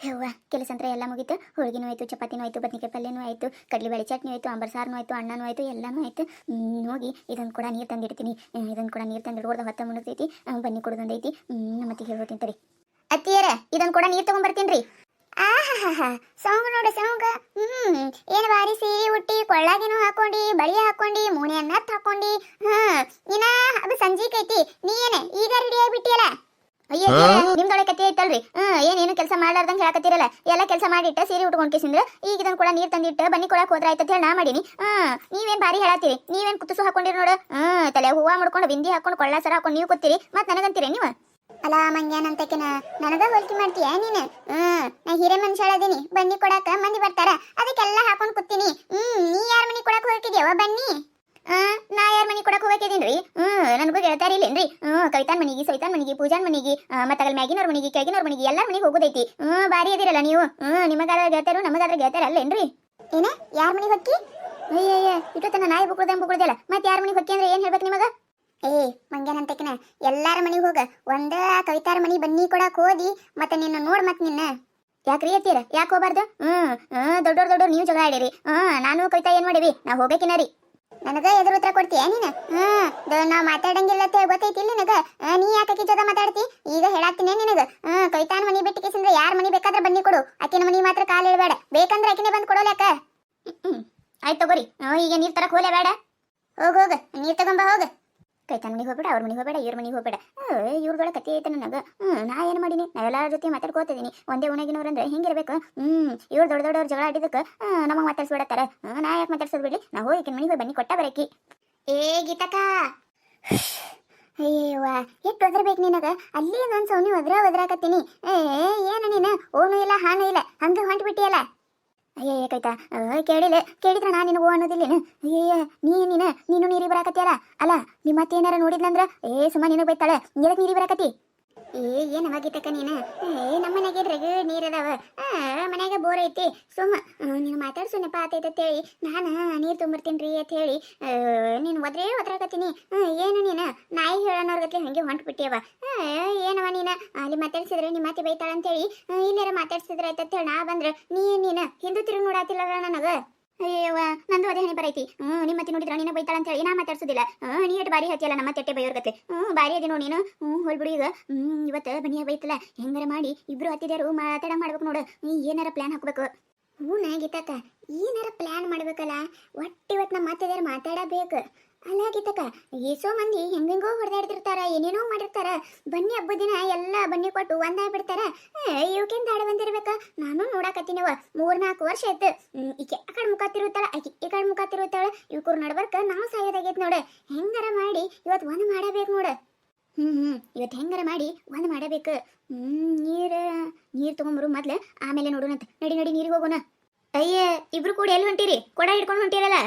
ಹೂವ ಕೆಲಸ ಅಂದ್ರೆ ಎಲ್ಲ ಮುಗಿತು. ಹೋಳಿಗೆನೂ ಆಯಿತು ಚಪಾತಿನೂ ಆಯಿತು ಬದ್ನಿಕಾಯಿ ಪಲ್ಯನೂ ಆಯಿತು ಕಡಲೆಬೇಳೆ ಚಟ್ನಿ ಆಯಿತು ಅಂಬರ್ ಸಾರನೂ ಆಯಿತು ಅಣ್ಣನೂ ಆಯಿತು ಎಲ್ಲನೂ ಆಯಿತು. ಹ್ಮ್, ಹೋಗಿ ಇದನ್ನು ಕೂಡ ನೀರು ತಂದಿಡ್ತೀನಿ. ಇದೊಂದು ಕೂಡ ನೀರು ತಂದಿಡ್ಕೊಡ್ದ ಹೊತ್ತ ಮುಳುಗ್ತೈತಿ ಹ್ಮ್, ಬನ್ನಿ ಕೊಡೋದೊಂದೈತಿ ಮತ್ತೆ ಹೇಳ್ಬೋತೀನಿ ತಡಿ. ಅತ್ತಿಯರ ಇದೊಂದು ಕೂಡ ನೀರು ತೊಗೊಂಬರ್ತೀನಿ ರೀ ಸಾಂಗ್ ನೋಡು ಸೋಂಗ್. ಹ್ಮ್ ಏನ್ ಬಾರಿ ಸೀರೆ ಉಟ್ಟಿ ಕೊಳ್ಳಾಗಿನೂ ಹಾಕೊಂಡಿ ಬಳಿ ಹಾಕೊಂಡಿ ಮೂಣೆ ಅನ್ನತ್ ಹಾಕೊಂಡಿ ಹಾ ಇನ್ನ ಅದು ಐತಿ. ನೀ ಏನ ಈಗ ರೆಡಿ ಆಗಿಬಿಟ್ಟಿಯಲ್ಲ ಅಯ್ಯೋ ನಿಮ್ದೊಳಗೆ ಕತ್ತಿ ಐತಲ್ರಿ? ಹ್ಮ್ ಏನೇನು ಕೆಲಸ ಮಾಡ್ಲಾರ್ದಂಗೆ ಹೇಳಕತ್ತಿರಲ್ಲ? ಎಲ್ಲ ಕೆಲಸ ಮಾಡಿಟ್ಟ ಸೀರೆ ಉಟ್ಕೊಂಡ್ ಕೇಸಿಂದ್ರ. ಈಗ ಇದನ್ನ ಕೂಡ ನೀರ್ ತಂದಿಟ್ಟ ಬನ್ನಿ ಕೊಡಕ್ ಹೋದ್ರ ಆಯ್ತು ಅಂತ ಹೇಳಿ ನಾ ಮಾಡೀನಿ. ಹ್ಮ್ ನೀವೇನ್ ಭಾರಿ ಹೇಳತ್ತೀರಿ? ನೀವೇನ್ ಕುತ್ತುಸು ಹಾಕೊಂಡಿರಿ ನೋಡು. ಹ್ಮ್ ತಲೆ ಹೂವ ಮಾಡ್ಕೊಂಡು ಬಿಂದಿ ಹಾಕೊಂಡು ಕೊಳ್ಳ ಸರ ಹಾಕೊಂಡು ನೀವು ಕೂತೀರಿ. ಮತ್ ನನಗಂತೀರಿ ನೀವು? ಅಲ್ಲ ಮಂಗ್ಯಾನಂತಕಿನ. ನನಗ ಹೋಲಿಕೆ ಮಾಡ್ತೀಯ ನೀನು? ಹ್ಮ್ ನಾ ಹಿರೇ ಮನುಷ್ಯ ಅದೀನಿ. ಬನ್ನಿ ಕೊಡಾಕ. ಮಂದಿ ಬರ್ತಾರ ಅದಕ್ಕೆಲ್ಲ ಹಾಕೊಂಡ್ ಕೂತೀನಿ ಹ್ಮ್ ನೀ ಯಾರ ಮನಿ ಕೊಡಕ್ ಹೋಗಿದ್ಯವ ಬನ್ನಿ ಆ, ನಾ ಯಾರ ಮನಿ ಕೊಡಕ್ ಹೋಗಕ್ಕಿದೀನ್ರಿ ಹ್ಮ್ ನನಗೂ ಗೆಳತಾರಿ ಇಲ್ಲೇನ್ರಿ ಹ್ಮ್ ಕವಿತಾನ್ ಮನಿಗೆ ಸವಿತಾನ್ ಮನಿಗೆ ಪೂಜಾನ್ ಅಲ್ಲಿ ಮ್ಯಾಗಿನವ್ರ ಮನಿಗೆ ಕೆಳಗಿನವ್ರ ಮನಿಗೆ ಎಲ್ಲರ ಮನಿಗೆ ಹೋಗೋದೈತಿ. ಹ್ಮ್ ಬಾರಿ ಅದಿರಲ್ಲ ನೀವು. ಹ್ಮ್ ನಿಮಗಾದ್ರ ಗೆಳತಾರು ನಮಗಾದ್ರ ಗೆಳತಾರ ಅಲ್ಲೇನ್ರಿ? ಏನೇ? ಯಾರ ಮನಿಗೆ ಹೊಕ್ಕಿ? ಅಯ್ಯಯ್ಯ ಇಟ್ಟತನ ನಾಯಿ ಬುಕ್ಳದ ಬುಕ್ಳದಲ್ಲ ಮತ್ತೆ ಯಾರ ಮನಿಗೆ ಹೊಕ್ಕಿ ಅಂದ್ರೆ ಏನ್ ಹೇಳ್ಬೇಕು ನಿಮಗ? ಏ ಮಂಗ್ಯಾನಂತಕಿನ ಎಲ್ಲಾರ ಮನಿಗೆ ಹೋಗ. ಒಂದ ಕವಿತಾರ ಮನಿ ಬನ್ನಿ ಕೊಡಕ್ ಹೋದಿ ಮತ್ತೆ ನಿನ್ನ ನೋಡ್ ಮತ್ ನಿನ್ನ. ಯಾಕ್ರಿ ಅತ್ತೀರ ಯಾಕೆ ಹೋಗ್ಬಾರ್ದು? ಹ್ಮ್ ಹ್ಮ್ ದೊಡ್ಡೋರ್ ದೊಡ್ಡೋರ್ ನೀವು ಜಗಳ ಆಡಿರಿ. ಹ್ಮ್ ನಾನು ಕವಿತಾ ಏನ್ ಮಾಡಿವಿ? ನಾ ಹೋಗ್ಬೇಕಿನ ರೀ. ನನಗ ಎದುರು ಉತ್ತರ ಕೊಡ್ತೀಯ ನೀನು? ಹ್ಮ್ ನಾವ್ ಮಾತಾಡಂಗಿಲ್ಲ ಅಂತ ಗೊತ್ತೈತಿ ನಿನಗ? ನೀ ಯಾಕೆ ಆಕಿ ಜೊತೆ ಮಾತಾಡ್ತಿ? ಈಗ ಹೇಳಾಕ್ತೀನಿ ನಿನಗ. ಹ್ಮ್, ಕೈತಾನ ಮನಿ ಬಿಟ್ಟು ಕೇಸಿಂದ್ರ ಯಾರ ಮನಿ ಬೇಕಾದ್ರೆ ಬನ್ನಿ ಕೊಡು. ಆಕಿನ ಮನಿ ಮಾತ್ರ ಕಾಲ್ ಇಡಬೇಡ. ಬೇಕಂದ್ರೆ ಆಕಿನೇ ಬಂದ್ ಕೊಡೋಲ್ಯಾಕ ಆಯ್ತು ತಗೋರಿ. ಈಗ ನೀರ್ ತರಕ್ ಹೋಲೆ ಬೇಡ. ಹೋಗ ಹೋಗ. ನೀರ್ ತಗೊಂಬ, ಹೋಗ. ಕೈತಾನ ಮನಿಗೆ ಹೋಗ್ಬೇಡ, ಅವ್ರ ಮನಿಗೆ ಹೋಗ್ಬೇಡ, ಇವ್ರ ಮನಿಗೆ ಹೋಗ್ಬೇಡ. ಇವ್ರಗಳ ಕತೆ ಐತೆ ನನಗೆ ಹ್ಮ್, ನಾ ಏನು ಮಾಡೀನಿ? ಎಲ್ಲಾರ ಜೊತೆ ಮಾತಾಡ್ಕೋತಿದ್ದೀನಿ ಒಂದೇ ಉಣಗಿನವ್ರು ಅಂದ್ರೆ ಹೆಂಗಿರ್ಬೇಕು ಹ್ಞೂ ಇವ್ರು ದೊಡ್ಡ ದೊಡ್ಡವ್ರ ಜಗಳ ಆಡಿದಕ್ಕೆ ನಮಗೆ ಮಾತಾಡ್ಸ್ಬಿಡತ್ತಾರೆ. ನಾ ಯಾಕೆ ಮಾತಾಡ್ಸೋದು ಬಿಡ್ಲಿ? ನಾ ಹೋಗಿ ಮನಿಗೆ ಬನ್ನಿ, ಕೊಟ್ಟ ಬರಕಿ. ಏ, ಗೀತಕ್ಕ! ಅಯ್ಯವ್ವ, ಎಷ್ಟು ಒದರ್ಬೇಕು ನಿನಗ? ಅಲ್ಲಿ ಒಂದು ಸೌನಿ ಒದ್ರ ಒದ್ರಾಕತ್ತೀನಿ. ಏ ಏನು ನೀನು? ಓನು ಇಲ್ಲ, ಹಾನು ಇಲ್ಲ. ಹಂಗೆ ಹೊಂಟು ಬಿಟ್ಟಿಯಲ್ಲ ಅಯ್ಯಯ್ಯ ಕೈತಾ ಕೇಳಿಲ್ಲ. ಕೇಳಿದ್ರ ನಾ ನಿನಗೂ ಅನ್ನೋದಿಲ್ಲೇನು ಅಯ್ಯಯ್ಯ, ನೀ ನೀನ ನೀನು ನೀರಿ ಬರಾಕತ್ಯಾರ ಅಲ್ಲ ನಿಮ್ಮ ಅತ್ತೆ ಏನಾರ ನೋಡಿದ್ಲಂದ್ರ? ಏ, ಸುಮ್ಮ ನಿನಗೆ ಬೈತಾಳೆ. ಎದಕ್ ನೀರಿ ಬರಾಕತಿ ಏ, ಏನು ಅವಾಗಿತ್ತಕ್ಕ ನೀನು? ಏ ನಮ್ಮ ಮನೆಗೆ ರಗಡ್ ನೀರ್ ಅದಾವ ಮನ್ಯಾಗ ಬೋರ್ ಐತಿ. ಸುಮ್ಮ ನೀನು ಮಾತಾಡ್ಸು ನೆಪ ಆತೈತೆ ಅಂತೇಳಿ. ನಾನು ನೀರು ತುಂಬಿರ್ತೀನಿ ರೀ ಅಂತ ಹೇಳಿ ನೀನು ಒದ್ರೇ ಒದ್ರಾಕತ್ತೀನಿ. ಏನು ನೀನು? ನಾಯಿ ಹೇಳೋನವ್ರಗತ್ಲೆ ಹಂಗೆ ಹೊಂಟು ಬಿಟ್ಟಿಯವ. ಏನವ ನೀನು? ಅಲ್ಲಿ ಮಾತಾಡ್ಸಿದ್ರೆ ನಿಮ್ಮ ಮಾತಿ ಬೈತಾಳ ಅಂತೇಳಿ. ಇಲ್ಲಾರ ಮಾತಾಡ್ಸಿದ್ರೆ ಆಯ್ತು ಅಂತೇಳಿ ನಾ ಬಂದ್ರೆ. ನೀ, ನೀನು ಹಿಂದೂ ತಿರುಗಿ ನೋಡಾತಿಲ್ಲ ನನಗೆ? ಅಯ್ಯವ್ವ ನಂದು ಅದೇ ಹಣೆ ಬರೈತಿ. ನಿಮ್ಮ ಮತ್ತೆ ನೋಡಿದ್ರ ನೀನು ಬೈತಾಳ ಅಂತ ಹೇಳಿ ನಾ ಮಾತಾಡ್ಸುದಿಲ್ಲ. ಹ್ಞೂ ನೀ ಎಟ್ ಬಾರಿ ಹತ್ತಿಯಲ್ಲ ನಮ್ಮ ತೆಟ್ಟೆ ಬೈಯೋರ್ಗತ್ತೆ ಹ್ಮ್ ಬಾರಿ ಅದಿ ನೋಡಿ ನೀನು. ಹ್ಞೂ ಹೊಳ್ಬಿಡು ಈಗ. ಹ್ಞೂ ಇವತ್ತು ಬನಿಯ ಬೈತಲ್ಲ, ಹೆಂಗಾರ ಮಾಡಿ ಇಬ್ರು ಹತ್ತಿದ್ಯಾರು ಮಾತಾಡ ಮಾಡ್ಬೇಕು ನೋಡು. ನೀ ಏನಾರ ಪ್ಲಾನ್ ಹಾಕ್ಬೇಕು. ಹ್ಞೂ ನಾ ಏನಾರ ಪ್ಲಾನ್ ಮಾಡ್ಬೇಕಲ್ಲ? ಒಟ್ಟು ಇವತ್ತು ನಮ್ಮ ಮಾತಿದಾರ ಮಾತಾಡಬೇಕು. ಅಲ್ಲ ಏಸೋ ಮಂದಿ ಹೆಂಗೆಂಗೋ ಹೊಡೆದಾಡ್ತಿರ್ತಾರ, ಏನೇನೋ ಮಾಡಿರ್ತಾರ. ಬನ್ನಿ ಹಬ್ಬದ ದಿನ ಎಲ್ಲ ಬನ್ನಿ ಕೊಟ್ಟು ಒಂದಾಗಿ ಬಿಡ್ತಾರ ಇವಕ್ಕೇನು ಆಡ ಬಂದಿರ್ಬೇಕ? ನಾನು ನೋಡಾಕತ್ತೀನವ ಮೂರ್ನಾಲ್ಕು ವರ್ಷ ಆಯ್ತು. ಈಕೆ ಆ ಕಡೆ ಮುಖ ತಿರುತ್ತಾಳ ಆಕೆ ಈ ಕಡೆ ಮುಖ ತಿರುತ್ತಾಳ ಇವ್ಕೂರ್ ನಡ್ಬರ್ಕ ನಾವು ಸಾಯೋದಾಗೈತ್ ನೋಡ. ಹೆಂಗಾರ ಮಾಡಿ ಇವತ್ತು ಒಂದು ಮಾಡಬೇಕು ನೋಡ. ಹ್ಮ್ ಹ್ಮ್ ಇವತ್ತು ಹೆಂಗಾರ ಮಾಡಿ ಒಂದು ಮಾಡಬೇಕು. ಹ್ಮ್, ನೀರ, ನೀರ್ ತಗೊಂಬರು ಮೊದ್ಲು. ಆಮೇಲೆ ನೋಡೋಣ ನಡಿ ನಡಿ, ನೀರಿಗೆ ಹೋಗೋಣ. ಅಯ್ಯ, ಇಬ್ರು ಕೂಡ ಎಲ್ಲಿ ಹೊಂಟಿರಿ? ಕೊಡ ಹಿಡ್ಕೊಂಡು ಹೊಂಟಿರಲ್ಲ?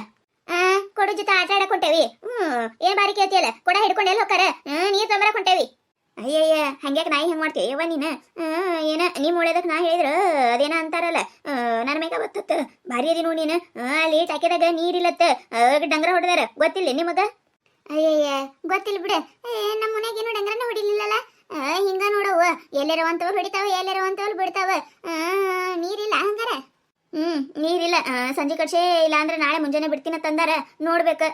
ಕೊಡ ಜೊತೆ ಆಟ ಆಡಕ್ ಹೊಂಟೇವಿ. ಹ್ಮ್ ಏನ್ ಬಾರಿ ಕೇಳ್ತಿಯಲ್ಲ? ಕೊಡ ಹಿಡ್ಕೊಂಡು ಎಲ್ಲಿ ಹೋಗ್ತಾರ ನೀರ್ ತಂಬರಕ್ ಹೊಂಟೇವಿ. ಅಯ್ಯಯ್ಯ ಹಂಗ್ಯಾಕ ನಾಯಿ ಹೆಂಗ್ ಮಾಡ್ತೀಯ? ಯವ್ವ ನೀನ? ಏನ ನಿಮ್ಮ ಉಳಿದಕ್ಕೆ ನಾ ಹೇಳಿದ್ರ? ಅದೇನ ಅಂತಾರಲ್ಲ? ನನ್ನ ಮೇಗ ಬತ್ತತ್ತ. ಭಾರಿ ಅದಿ ನೋಡಿ ನೀನು. ಆ, ಅಲ್ಲಿ ಟಾಕಿದಾಗ ನೀರಿಲ್ಲತ್ತ ಡಂಗ್ರ ಹೊಡೆದಾರ. ಗೊತ್ತಿಲ್ಲ ನಿಮಗ? ಅಯ್ಯಯ್ಯ ಗೊತ್ತಿಲ್ಲ ಬಿಡ. ನಮ್ಮ ಮನೆಗೆ ಏನು ಡಂಗ್ರನ ಹೊಡಿಲಿಲ್ಲಲ್ಲ. ಹಿಂಗ ನೋಡವ್ವ. ಎಲ್ಲರ ಒಂತವ್ ಹೊಡಿತಾವ ಎಲ್ಲರ ಒಂತವ್ ಬಿಡ್ತಾವ. ನೀರಿಲ್ಲ ಹಂಗಾರ? ಹ್ಮ್ ನೀರಿಲ್ಲ ಸಂಜೆ ಕಡ್ಸೆ ಇಲ್ಲ ಅಂದ್ರೆ ನಾಳೆ ಮುಂಜಾನೆ ಬಿಡ್ತೀನ ತಂದಾರ. ನೋಡ್ಬೇಕು.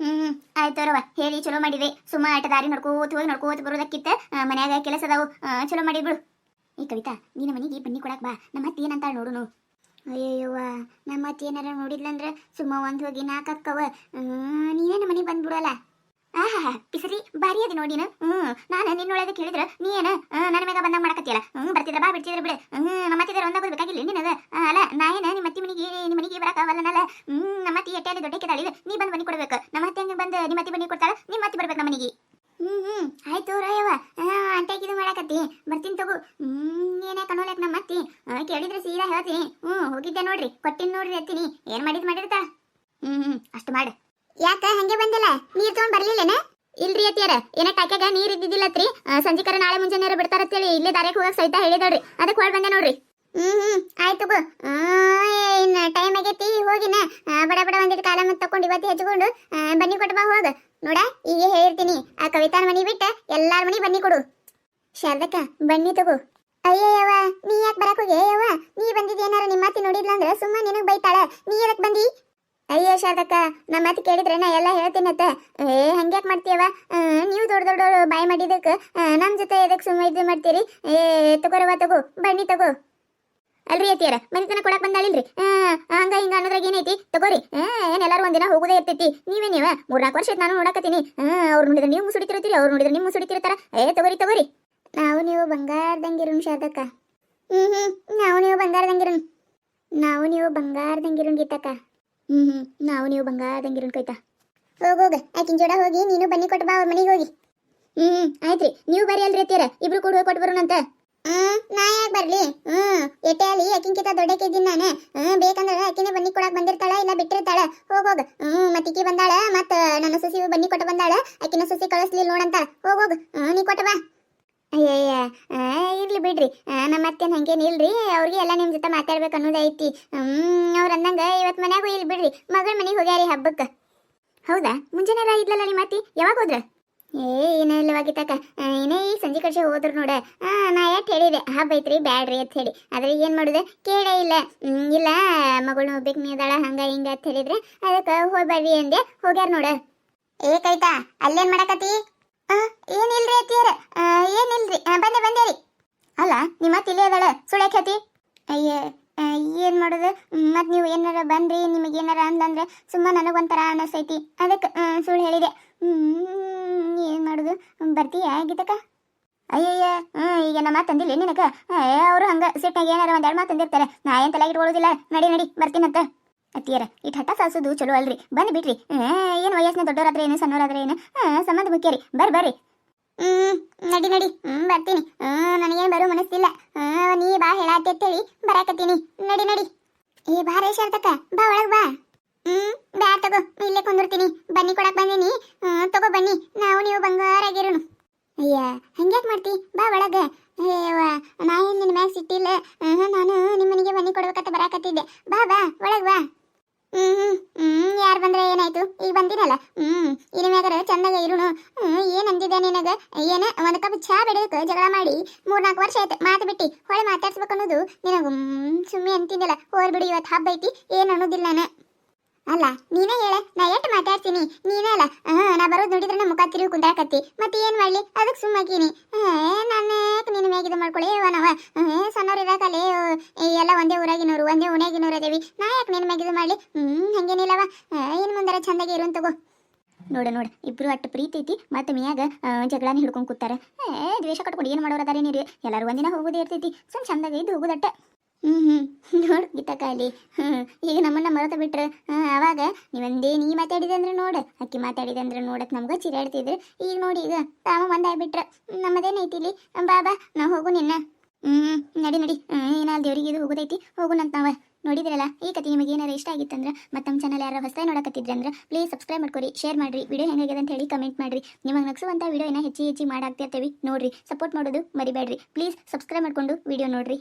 ಹ್ಮ್ ಆಯ್ತರವ ಹೇಳಿ, ಚಲೋ ಮಾಡಿದೆ. ಸುಮ್ಮ ಆಟ ದಾರಿ ನಡ್ಕೋತ ಹೋಗಿ ನೋಡ್ಕೋತ ಬರೋದಕ್ಕಿತ್ತ ಮನ್ಯಾಗ ಕೆಲಸ ಅದಾವು. ಚಲೋ ಮಾಡಿ ಬಿಡು. ಈ ಕವಿತಾ ನಿನ್ನ ಮನೆಗೆ ಬನ್ನಿ ಕೊಡಕ್ ಬಾ. ನಮ್ಮ ಅತ್ತೆ ಏನಂತ ನೋಡುನು ಅಯ್ಯವ್ವ ನಮ್ಮ ಅತ್ತೆ ಏನಾರ ನೋಡಿದ್ಲಂದ್ರ ಸುಮ್ಮ ಒಂದ್ ಹೋಗಿ ನಾಲ್ಕಕ್ಕವ ನೀನೇ ನಮ್ಮ ಮನೆಗೆ ಬಂದ್ಬಿಡಲ್ಲ? ಆಹಾ, ಪಿಸರಿ ಬಾರಿ ಅದಿ ನೋಡಿನ ಹ್ಮ್, ನಾನು ನಿನ್ನೊಳಗೆ ಕೇಳಿದ್ರ, ನೀ ಏನ? ನನ್ನ ಮೇಗ ಬಂದಾಗ ಮಾಡಕತ್ತಿಯಲ್ಲ? ಹ್ಮ್, ಬರ್ತಿದ್ರ ಬಾ, ಬಿಡ್ತಿದ್ರ ಬಿಡು. ಹ್ಮ್, ನಮ್ಮ ಅತ್ತಿದಾರ ಒಂದಾಗ ಬೇಕಾಗಿಲ್ಲ ನಿನಗ ಆ, ಅಲ್ಲ ನಾ ಏನ ನಿಮ್ಮ ಅತ್ತಿ ಮನಿಗೆ ನಿಮ್ಮ ಮನಿಗೆ ಬರಕಾವಲ್ಲನಲ್ಲ ಎಟ್ಟೆಲ್ಲಿ ದೊಡ್ಡ ಕೆದಾಳಿಲ್ಲ ನೀ ಬಂದು ಬನ್ನಿ ಕೊಡ್ಬೇಕು. ನಮ್ಮ ಅತ್ತೆ ಹಂಗೆ ಬಂದು ನಿಮ್ಮ ಅತ್ತೆ ಬನ್ನಿ ಕೊಡ್ತಾಳ, ನಿಮ್ಮ ಅತ್ತೆ ಬರ್ಬೇಕು ನಮ್ಮ ಮನಿಗೆ. ಹ್ಮ್ ಹ್ಮ್. ಆಯ್ತು ರಾಯವ್ವ. ಅಂಟಾಗಿ ಇದು ಮಾಡಕತ್ತಿ. ಬರ್ತೀನಿ ತಗೋ. ಹ್ಮ್, ಏನೇ ಕಣ್ಣೋಲಕ್ ನಮ್ಮ ಅತ್ತಿ? ಕೇಳಿದ್ರೆ ಸೀದಾ ಹೇಳ್ತೀನಿ. ಹ್ಮ್ ಹೋಗಿದ್ದೆ ನೋಡ್ರಿ. ಕೊಟ್ಟಿನ ನೋಡ್ರಿ ಎತ್ತೀನಿ. ಏನ್ ಮಾಡಿದ್ ಮಾಡಿರ್ತಾ ಹ್ಮ್ ಹ್ಮ್. ಅಷ್ಟು ಮಾಡು. ಯಾಕ, ಹಂಗೆ ಬಂದಿಲ್ಲ? ನೀರ್ ತಗೊಂಡ್ ಬರ್ಲಿಲ್ಲೇನ? ಇಲ್ರಿ ಅತ್ತಿಯರ, ಏನ ಟಾಕ್ಯಾಗ ನೀರ್ ಇದ್ದಿದ್ದಿಲ್ಲತ್ರಿ. ಸಂಜಿಕರ ನಾಳೆ ಮುಂಜಾನೆ ಬಿಡ್ತಾರತ್ತೇಳಿ ಇಲ್ಲೇ ದಾರ್ಯಾಗ ಹೋಗಕ್ ಸಹಿತ ಹೇಳಿದ್ರಿ ಅದಕ್ಕೆ ಹೊಳ್ ಬಂದೆ ನೋಡ್ರಿ. ಹ್ಮ್ ಹ್ಮ್. ಆಯ್ತು ಹೋಗಿನ ಬಡ ಬಡ ಒಂದಿಟ್ಟು ಕಾಲ ಮತ್ತೆ ತಕೊಂಡು ಇವತ್ತು ಹೆಚ್ಕೊಂಡು ಬನ್ನಿ ಕೊಟ್ಟು ಬಾ ಹೋಗ. ನೋಡ ಈಗ ಹೇಳ್ತೀನಿ ಆ ಕವಿತಾನ ಮನಿ ಬಿಟ್ಟ ಎಲ್ಲಾರ ಮನಿ ಬನ್ನಿ ಕೊಡು. ಶಾರದಕ್ಕ, ಬನ್ನಿ ತಗೋ. ಅಯ್ಯಯ್ಯವ ನೀ ಯಾಕೆ ಬರಕ್ ಹೋಗಿ? ಅಂದ್ರ ಸುಮ್ಮ ನಿನಗೆ ಬೈತಾಳ. ನೀ ಎದಕ್ ಬಂದಿ? ಅಯ್ಯೋ ಶಾರದಕ್ಕ ನಮ್ಮ ಮಾತು ಕೇಳಿದ್ರೆ ನಾ ಎಲ್ಲ ಹೇಳ್ತೀನತ್ತ ಏ, ಹಂಗ್ಯಾಕ್ ಮಾಡ್ತೀಯವ ನೀವು ದೊಡ್ಡ ದೊಡ್ಡ ಬಾಯ್ ಮಾಡಿದಕ್ಕೆ ನಮ್ಮ ಜೊತೆ ಎದಕ್ ಸುಮ್ಮ ಇದು ಮಾಡ್ತೀರಿ? ಏ ತಗೋರವ ತಗೋ, ಬನ್ನಿ ತಗೋ. ಅಲ್ರಿ ಅತ್ತಿಯರ, ಮನೆತನ ಕೊಡಕ್ ಬಂದಾಳಿಲ್ರಿ? ಹಂಗ ಹಿಂಗ ಅನ್ನೋದ್ರಾಗ ಏನೈತಿ? ತಗೋರಿ. ಏನ್ ಎಲ್ಲಾರು ಒಂದಿನ ಹೋಗೋದೇ ಇರ್ತೈತಿ. ನೀವೇ ನೀವ ಮೂರ್ನಾಲ್ಕು ವರ್ಷ ನಾನು ನೋಡಕತ್ತೀನಿ. ಅವ್ರು ನೋಡಿದ್ರೆ ನೀವು ಸುಡಿತಿರ್ತೀರಿ ಅವ್ರು ನೋಡಿದ್ರೆ ನಿಮ್ಮ ಸುಡಿತಿರ್ತಾರ ಏ, ತಗೋರಿ ತಗೋರಿ. ನಾವು ನೀವು ಬಂಗಾರದಂಗಿರುಣ್ ಶಾರದಕ್ಕ ಹ್ಮ್ ಹ್ಮ್. ನಾವು ನೀವು ಬಂಗಾರದಂಗಿರುಣ್. ನಾವು ನೀವು ಬಂಗಾರದಂಗಿರುಣ್ ಗೀತಕ್ಕ ಹ್ಮ್ ಹ್ಮ್. ನಾವು ನೀವು ಬಂಗಾರದಂಗಿರುಣ್ ಕೈತಾ ಹೋಗೋಗ ಆಕಿನ ಜೋಡ ಹೋಗಿ, ನೀನು ಬನ್ನಿ ಕೊಟ್ಟು ಬಾ, ಅವ್ರ ಮನೆಗೆ ಹೋಗಿ. ಹ್ಮ್ ಆಯ್ತ್ರಿ. ನೀವು ಬರೀ ಅಲ್ರಿ ಅತ್ತಿಯರ. ಇಬ್ರು ಕೂಡ ಹೋಗಿ ಕೊಟ್ಟು ಹ್ಮ್, ನಾ ಯಾಕೆ ಬರ್ಲಿ? ಹ್ಮ್ ಎಟ್ಯಾಲಿ ಅಕ್ಕಿಂಕಿತ ಆಕಿನ್ಕಿತ ದೊಡ್ಡಕ್ಕೆ ಇದ್ದೀನಿ ನಾನು. ಹ್ಮ್, ಬೇಕಂದ್ರೆ ಅಕ್ಕಿನೇ ಬನ್ನಿ ಕೊಡಕ್ ಬಂದಿರ್ತಾಳ, ಇಲ್ಲ ಬಿಟ್ಟಿರ್ತಾಳ. ಹೋಗೋಗ ಹ್ಮ್ ಮತ್ತಿಕ್ಕಿ ಬಂದಾಳ, ಮತ್ತ ನನ್ನ ಸೊಸಿ ಬನ್ನಿ ಕೊಟ್ಟ ಬಂದಾಳ. ಅಕ್ಕಿನ ಸೊಸಿ ಕಳಿಸ್ಲಿಲ್ಲ ನೋಡಂತ ಹೋಗ್ ಹ್ಮ್, ನೀ ಕೊಟ್ಟವಾ ಅಯ್ಯಯ್ಯ ಇರ್ಲಿ ಬಿಡ್ರಿ. ನಮ್ಮ ಅತ್ತೆನ ಹಂಗೇನ್ ಇಲ್ರಿ? ಅವ್ರಿಗೆ ಎಲ್ಲ ನಿಮ್ ಜೊತೆ ಮಾತಾಡ್ಬೇಕು ಅನ್ನೋದೈತಿ ಹ್ಮ್, ಅವ್ರ ಅಂದಂಗ ಇವತ್ ಮನ್ಯಾಗೂ ಇಲ್ ಬಿಡ್ರಿ. ಮಗಳ ಮನೆಗೆ ಹೋಗ್ಯಾರಿ ಹಬ್ಬಕ್ಕ ಹೌದಾ? ಮುಂಜಾನೆ ಇದ್ಲಲ್ಲ ನಿಮ್ಮ ಅತ್ತಿ? ಯಾವಾಗ ಹೋದ್ರ? ಏ ಇಲ್ಲವಾಗಿ ತಕ್ಕ ಏನೇ ಈ ಸಂಜೆ ಕಡೆ ಹೋದ್ರು ನೋಡ. ಆ, ನಾ ಯಾಕೆ ಹೇಳಿದೆ? ಹಬ್ಬ ಐತ್ರಿ ಬ್ಯಾಡ್ರಿ ಅಂತ ಹೇಳಿ. ಆದ್ರೆ ಏನ್ ಮಾಡುದೆ? ಕೇಳೇ ಇಲ್ಲ. ಇಲ್ಲ ಮಗಳು ಒಬ್ಬಕ್ಕೆ ನೀದಾಳ ಹಂಗ ಹಿಂಗ ಅಂತ ಹೇಳಿದ್ರೆ ಅದಕ್ಕೆ ಹೋಗ್ಬರ್ರಿ ಅಂದೆ. ಹೋಗ್ಯಾರ ನೋಡ. ಏ ಕೈತಾ ಅಲ್ಲೇನ್ ಮಾಡಕತ್ತಿ? ಆ, ಏನಿಲ್ರಿ ಅತ್ತಿಯರ? ಏನಿಲ್ರಿ? ಬಂದೆ ಬಂದೆ ಬಂದೇರಿ ಅಲ್ಲ ನಿಮ್ಮ ತಿಳಿ ಅದಾಳ. ಸುಳ್ಯಾಕ್ ಹೇಳ್ತಿ? ಅಯ್ಯ ಏನ್ ಮಾಡೋದು? ಮತ್ ನೀವು ಏನಾರ ಬಂದ್ರಿ ನಿಮಗೆ ಏನಾರ ಅಂದಂದ್ರೆ ಸುಮ್ಮನೆ ನನಗೊಂಥರ ಅನಸ್ತೈತಿ. ಅದಕ್ಕೆ ಸುಳ್ಳು ಹೇಳಿದೆ. ಏನ್ ಮಾಡೋದು? ಬರ್ತೀಯಾ, ಗೀತಕ್ಕ? ಅಯ್ಯಯ್ಯ, ಹ್ಮ್, ಈಗ ನಮ್ಮ ಮಾತು ತಂದಿಲ್ಲ ನಿನಕ ಅವರು ಹಂಗ ಸಿಟ್ನಾಗ ಏನಾರ ಒಂದ್ ಎರಡು ಮಾತು ತಂದಿರ್ತಾರೆ. ನಾ ಏನ್ ತಲೆಗೆ ಇಟ್ಕೊಳ್ಳೋದಿಲ್ಲ ನಡಿ ನಡಿ, ಬರ್ತೀನಂತ. ಅತ್ತಿಯರ ಈ ಹಠ ಸಾಸುದು ಚಲೋ ಅಲ್ರಿ. ಬಂದು ಬಿಟ್ರಿ. ಏನು ವಯಸ್ಸಿನ ದೊಡ್ಡವರಾದ್ರೆ ಏನು ಸಣ್ಣವರಾದ್ರೆ ಏನು? ಸಂಬಂಧ ಮುಖ್ಯ ರೀ. ಬರ್ರಿ ಬರ್ರಿ. ನಡಿ ನಡಿ. ಹ್ಮ್, ಬರ್ತೀನಿ. ಹ್ಮ್, ನನಗೇನು ಬರೋ ಮನಸ್ಸಿಲ್ಲ. ನೀ ಬಾ ಹೇಳಾತಿ ಅಂತೇಳಿ ಬರಾಕತ್ತೀನಿ. ನಡಿ ನಡಿ. ಏ, ಬಾ ರೇಷ್ ಬಾ, ಒಳಗ್ ಬಾ. ಹ್ಮ್, ಬಾ ತಗೋ. ಇಲ್ಲೇ ಕುಂದಿರ್ತೀನಿ. ಬನ್ನಿ ಕೊಡಕ್ ಬಂದೀನಿ. ತಗೋ ಬನ್ನಿ. ನಾವು ನೀವು ಬಂಗಾರ ಆಗಿರೋನು. ಅಯ್ಯ, ಹಂಗ್ಯಾಕ್ ಮಾಡ್ತಿ? ಬಾ ಒಳಗ. ನಾ ಏನ್ ನಿನ್ನ ಮ್ಯಾಗ ಸಿಟ್ಟಿಲ್ಲ. ನಾನು ನಿಮ್ಮ ಮನೆಗೆ ಬನ್ನಿ ಕೊಡ್ಬೇಕಂತ ಬರಾಕತ್ತಿದ್ದೆ. ಬಾ ಬಾ, ಒಳಗ್ ಬಾ. ಹ್ಮ್ ಹ್ಮ್ ಯಾರು ಬಂದ್ರೆ ಏನಾಯ್ತು? ಈಗ ಬಂದಿನಲ್ಲ? ಹ್ಮ್ ಇನ್ನು ಮ್ಯಾಗರ ಚಂದಾಗ ಇರುನು ಏನ್ ಅಂದಿದ್ದೆ ನಿನಗ? ಏನ, ಒಂದ್ ಕಪ್ ಚಾ ಬಿಡಕ್ ಜಗಳ ಮಾಡಿ. ಮೂರ್ನಾಲ್ಕು ವರ್ಷ ಆಯ್ತು ಮಾತು ಬಿಟ್ಟಿ. ಹೊಳೆ ಮಾತಾಡ್ಸ್ಬೇಕು ಅನ್ನೋದು ನಿನಗ ಸುಮ್ಮನೆ ಅಂತಿದ್ದಲ್ಲ ಹೋರ್ ಬಿಡಿ ಇವತ್ತು ಹಬ್ಬ ಐತಿ ಏನ್ ಅನ್ನೋದಿಲ್ಲ ನಾನು. ಅಲ್ಲ, ನೀನೇ ಹೇಳ. ನಾ ಎಷ್ಟ್ ಮಾತಾಡ್ತೀನಿ? ನೀನೇ ಅಲ್ಲ. ನಾ ಬರೋದು ನೋಡಿದ್ರೆ ನಮ್ಮ ಮುಖ ತಿರುಗಿ ಕುಂದಾಕತ್ತಿ. ಮತ್ತೆ ಏನ್ ಮಾಡ್ಲಿ? ಅದಕ್ಕೆ ಸುಮ್ಮಕೀನಿ ನನ್ನ ನಿನ್ನ ಮೇಗಿದ ಮಾಡ್ಕೊಳ್ಳಿ ನಾವ. ಸಣ್ಣವ್ರು ಇರಾಕಲ್ಲಿ ಎಲ್ಲ ಒಂದೇ ಊರಾಗಿನವ್ರು ಒಂದೇ ಉಣ್ಯಾಗಿನವ್ರು ಅದೇವಿ. ನಾ ಯಾಕೆ ನಿನ್ನ ಮೇಗಿದ ಮಾಡ್ಲಿ? ಹ್ಮ್ ಹಂಗೇನಿಲ್ಲವ ಏನ್ ಮುಂದರ ಚಂದಾಗಿ ಇರು ತಗೋ. ನೋಡ ನೋಡ, ಇಬ್ರು ಅಟ್ಟು ಪ್ರೀತಿ ಐತಿ, ಮತ್ತೆ ಮಿಯಾಗ ಜಗಳನ ಹಿಡ್ಕೊಂಡ್ ಕೂತಾರ. ಏ, ದ್ವೇಷ ಕಟ್ಕೊಂಡು ಏನು ನೀರು ಎಲ್ಲರೂ ಒಂದಿನ ಹೋಗೋದೇ ಇರ್ತೈತಿ. ಸುಮ್ ಚಂದಾಗ ಇದ್ದು ಹೋಗೋದಟ್ಟ. ಹ್ಮ್ ಹ್ಮ್. ನೋಡ್ ಗೀತಕ್ಕ ಅಲ್ಲಿ ಹ್ಮ್. ಈಗ ನಮ್ಮನ್ನ ಮರತ ಬಿಟ್ರೆ. ಹ್ಮ್, ಅವಾಗ ನೀವಂದೇ ನೀ ಮಾತಾಡಿದೆ ಅಂದ್ರೆ ನೋಡ. ಅಕ್ಕಿ ಮಾತಾಡಿದೆ ಅಂದ್ರೆ ನೋಡಕ್ ನಮ್ಗ ಚಿರಾಡ್ತಿದ್ರು ಈಗ ನೋಡಿ ಈಗ ತಾವ ಒಂದಾಗ್ಬಿಟ್ರ ನಮ್ಮದೇನೈತಿ ಇಲ್ಲಿ ಬಾಬಾ ನಾ ಹೋಗು ನಿನ್ನ. ಹ್ಮ್ ನಡಿ ನಡಿ. ಏನಾಲ್ ದೇವ್ರಿಗೆ ಇದು ಹೋಗೋದೈತಿ? ಹೋಗುನಂತ ನಾವ. ನೋಡಿದ್ರಲ್ಲ? ಈ ಕತೆ ನಿಮಗೆ ಏನಾರ ಇಷ್ಟ ಆಗಿತ್ತಂದ್ರೆ ಮತ್ತೆ ನಮ್ಮ ಚಾನಲ್ ಯಾರು ಹೊಸದಾಗಿ ನೋಡಕತ್ತಿದ್ರಿ ಅಂದ್ರೆ ಪ್ಲೀಸ್ ಸಬ್ಸ್ಕ್ರೈಬ್ ಮಾಡ್ಕೊರಿ ಶೇರ್ ಮಾಡ್ರಿ. ವಿಡಿಯೋ ಹೆಂಗಾಗಿದೆ ಅಂತ ಹೇಳಿ ಕಮೆಂಟ್ ಮಾಡ್ರಿ. ನಿಮಗೆ ವಿಡಿಯೋ ಏನ ಹೆಚ್ಚಿ ಹೆಚ್ಚಿ ಮಾಡಾಕ್ತಿರ್ತೀವಿ ನೋಡ್ರಿ. ಸಪೋರ್ಟ್ ಮಾಡೋದು ಮರಿಬೇಡ್ರಿ ಪ್ಲೀಸ್ ಸಬ್ಸ್ಕ್ರೈಬ್ ಮಾಡ್ಕೊಂಡು ವಿಡಿಯೋ ನೋಡ್ರಿ.